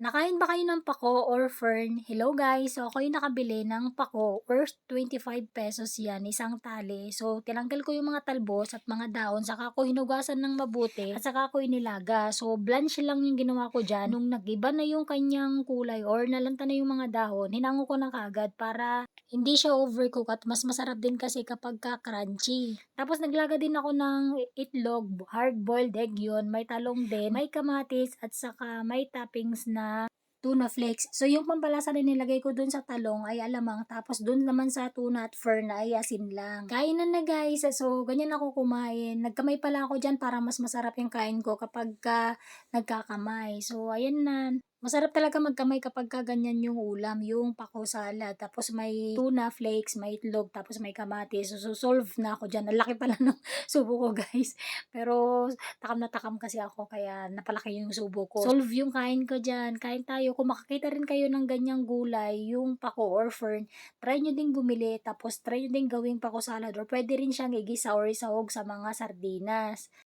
Nakain ba kayo ng pako or fern? Hello guys! So ako yung nakabili ng pako worth 25 pesos yan, isang tali. So tinanggal ko yung mga talbos at mga daon, saka ko hinugasan ng mabuti at saka ko inilaga. So blanch lang yung ginawa ko dyan. Nung nagiba na yung kanyang kulay or nalanta na yung mga dahon, hinango ko na kagad para hindi siya overcook at mas masarap din kasi kapag ka crunchy. Tapos naglaga din ako ng itlog, hard-boiled egg yun, may talong din, may kamatis at saka may toppings na tuna flakes. So, yung pampalasa na nilagay ko dun sa talong ay alamang. Tapos, dun naman sa tuna at fern ay asin lang. Kainan na guys. So, ganyan ako kumain. Nagkamay pala ako dyan para mas masarap yung kain ko kapag ka nagkakamay. So, ayan na. Masarap talaga magkamay kapag ka ganyan yung ulam, yung pako salad. Tapos may tuna flakes, may itlog, tapos may kamatis. So, so solve na ako dyan. Ang laki pala ng subo ko guys. Pero takam na takam kasi ako kaya napalaki yung subo ko. Solve yung kain ko dyan. Kain tayo. Kung makakita rin kayo ng ganyang gulay, yung pako or fern, try nyo ding bumili. Tapos try nyo ding gawing pako salad or pwede rin siyang igisa or isahog sa mga sardinas.